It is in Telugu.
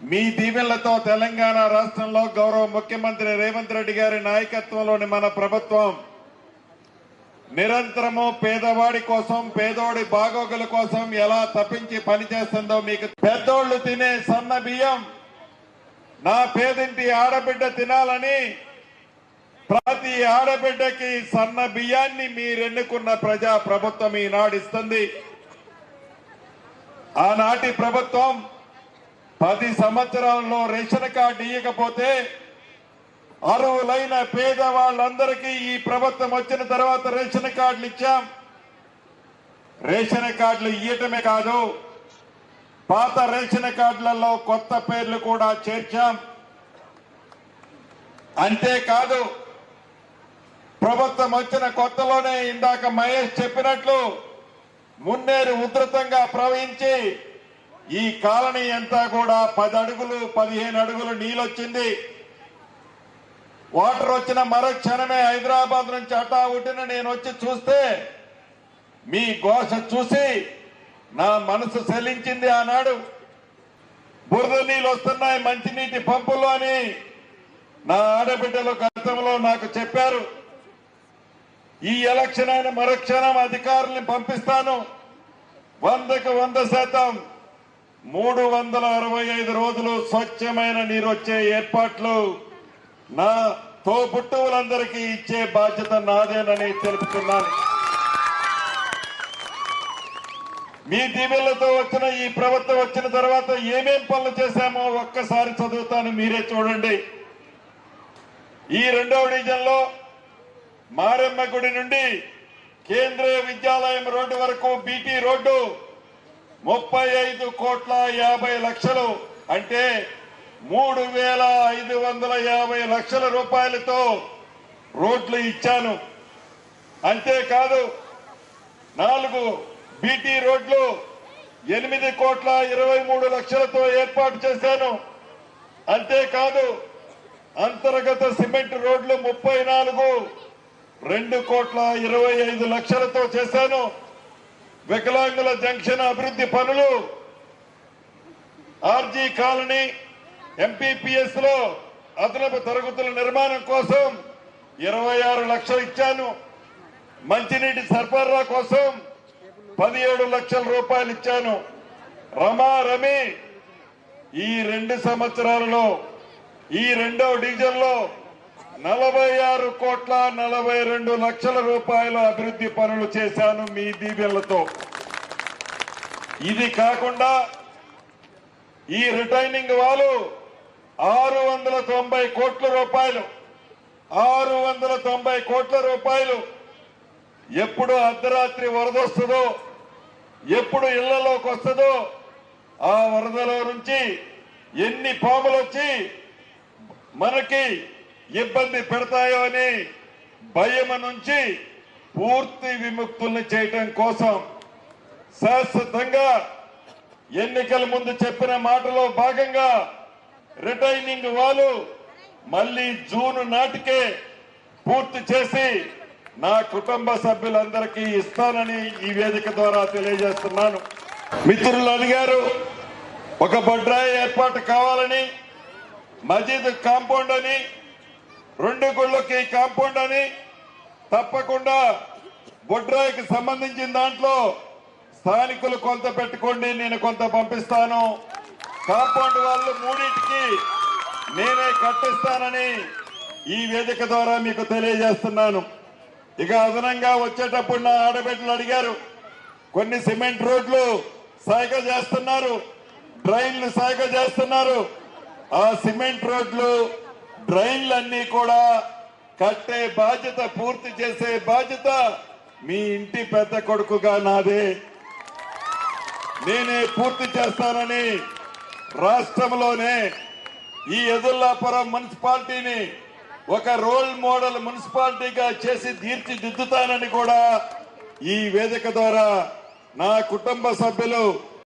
మీ దీవెనలతో తెలంగాణ రాష్ట్రంలో గౌరవ ముఖ్యమంత్రి రేవంత్ రెడ్డి గారి నాయకత్వంలోని మన ప్రభుత్వం నిరంతరము పేదవాడి కోసం పేదోడి బాగోగుల కోసం ఎలా తప్పించి పనిచేస్తుందో మీకు పెద్దోళ్ళు తినే సన్న బియ్యం నా పేదింటి ఆడబిడ్డ తినాలని ప్రతి ఆడబిడ్డకి సన్న బియ్యాన్ని మీరెన్నుకున్న ప్రజా ప్రభుత్వం ఈనాడు ఇస్తుంది ఆనాటి ప్రభుత్వం పది సంవత్సరాల్లో రేషన్ కార్డు ఇవ్వకపోతే అర్హులైన పేదవాళ్ళందరికీ ఈ ప్రభుత్వం వచ్చిన తర్వాత రేషన్ కార్డులు ఇచ్చాం. రేషన్ కార్డులు ఇవ్వటమే కాదు పాత రేషన్ కార్డులలో కొత్త పేర్లు కూడా చేర్చాం. అంతేకాదు ప్రభుత్వం వచ్చిన కొత్తలోనే ఇందాక మహేష్ చెప్పినట్లు మున్నేరు ఉధృతంగా ప్రవహించి ఈ కాలనీ అంతా కూడా పది అడుగులు పదిహేను అడుగులు నీళ్ళొచ్చింది. వాటర్ వచ్చిన మరక్షణమే హైదరాబాద్ నుంచి అటా ఉట్టిన నేను వచ్చి చూస్తే మీ ఘోష చూసి నా మనసు సెలించింది ఆనాడు. బురద నీళ్ళు వస్తున్నాయి మంచినీటి పంపులు అని నా ఆడబిడ్డలు గతంలో నాకు చెప్పారు. ఈ ఎలక్షన్ అయిన మరక్షణం అధికారుల్ని పంపిస్తాను. వందకు వంద శాతం మూడు వందల అరవై ఐదు రోజులు స్వచ్ఛమైన నీరు వచ్చే ఏర్పాట్లు నా తోబుట్టువులందరికీ ఇచ్చే బాధ్యత నాదేనని తెలుపుతున్నాను. మీ దీవెళ్ళతో వచ్చిన ఈ ప్రభుత్వం వచ్చిన తర్వాత ఏమేం పనులు చేశామో ఒక్కసారి చదువుతాను మీరే చూడండి. ఈ రెండవ డివిజన్లో మారెమ్మ గుడి నుండి కేంద్రీయ విద్యాలయం రోడ్డు వరకు బీటీ రోడ్డు ముప్పై ఐదు కోట్ల యాభై లక్షలు అంటే మూడు వేల ఐదు వందల యాభై లక్షల రూపాయలతో రోడ్లు ఇచ్చాను. అంతేకాదు నాలుగు బీటీ రోడ్లు ఎనిమిది కోట్ల ఇరవై మూడు లక్షలతో ఏర్పాటు చేశాను. అంతేకాదు అంతర్గత సిమెంట్ రోడ్లు ముప్పై నాలుగు రెండు కోట్ల ఇరవై ఐదు లక్షలతో చేశాను. వికలాంగుల జంక్షన్ అభివృద్ధి పనులు. ఆర్జీ కాలనీ ఎంపీపీఎస్లో అదనపు తరగతుల నిర్మాణం కోసం ఇరవై ఆరు లక్షలు ఇచ్చాను. మంచినీటి సరఫరా కోసం పదిహేడు లక్షల రూపాయలు ఇచ్చాను. రమా రమి ఈ రెండు సంవత్సరాలలో ఈ రెండవ డివిజన్లో నలభై ఆరు కోట్ల నలభై రెండు లక్షల రూపాయల అభివృద్ధి పనులు చేశాను మీ దీవెనలతో. ఇది కాకుండా ఈ రిటైనింగ్ వాళ్ళు ఆరు వందల తొంభై కోట్ల రూపాయలు. ఆరు వందల తొంభై కోట్ల రూపాయలు ఎప్పుడు అర్ధరాత్రి వరద వస్తుందో ఎప్పుడు ఇళ్ళలోకి వస్తుందో ఆ వరదలో నుంచి ఎన్ని పాములు వచ్చి మనకి ఇబ్బంది పెడతాయో అని భయం నుంచి పూర్తి విముక్తుల్ని చేయటం కోసం శాశ్వతంగా ఎన్నికల ముందు చెప్పిన మాటలో భాగంగా రిటైనింగ్ వాళ్ళు మళ్ళీ జూన్ నాటికే పూర్తి చేసి నా కుటుంబ సభ్యులందరికీ ఇస్తానని ఈ వేదిక ద్వారా తెలియజేస్తున్నాను. మిత్రులు అడిగారు ఒక బొడ్రాయి ఏర్పాటు కావాలని మజీద్ కాంపౌండ్ అని రెండు గుళ్ళకి కాంపౌండ్ అని తప్పకుండా బొడ్రాయికి సంబంధించిన దాంట్లో స్థానికులు కొంత పెట్టుకోండి నేను కొంత పంపిస్తాను. కాంపౌండ్ వాళ్ళు మూడింటికి నేనే కట్టిస్తానని ఈ వేదిక ద్వారా మీకు తెలియజేస్తున్నాను. ఇక అదనంగా వచ్చేటప్పుడు నా ఆడబిడ్డలు అడిగారు కొన్ని సిమెంట్ రోడ్లు సాగ చేస్తున్నారు డ్రైన్లు సాగ చేస్తున్నారు. ఆ సిమెంట్ రోడ్లు డ్రైన్లన్నీ కూడా కట్టే బాధ్యత పూర్తి చేసే బాధ్యత మీ ఇంటి పెద్ద కొడుకుగా నాదే. నేనే పూర్తి చేస్తానని రాష్ట్రంలోనే ఈ ఎదుల్లాపురం మున్సిపాలిటీని ఒక రోల్ మోడల్ మున్సిపాలిటీగా చేసి తీర్చిదిద్దుతానని కూడా ఈ వేదిక ద్వారా నా కుటుంబ సభ్యులు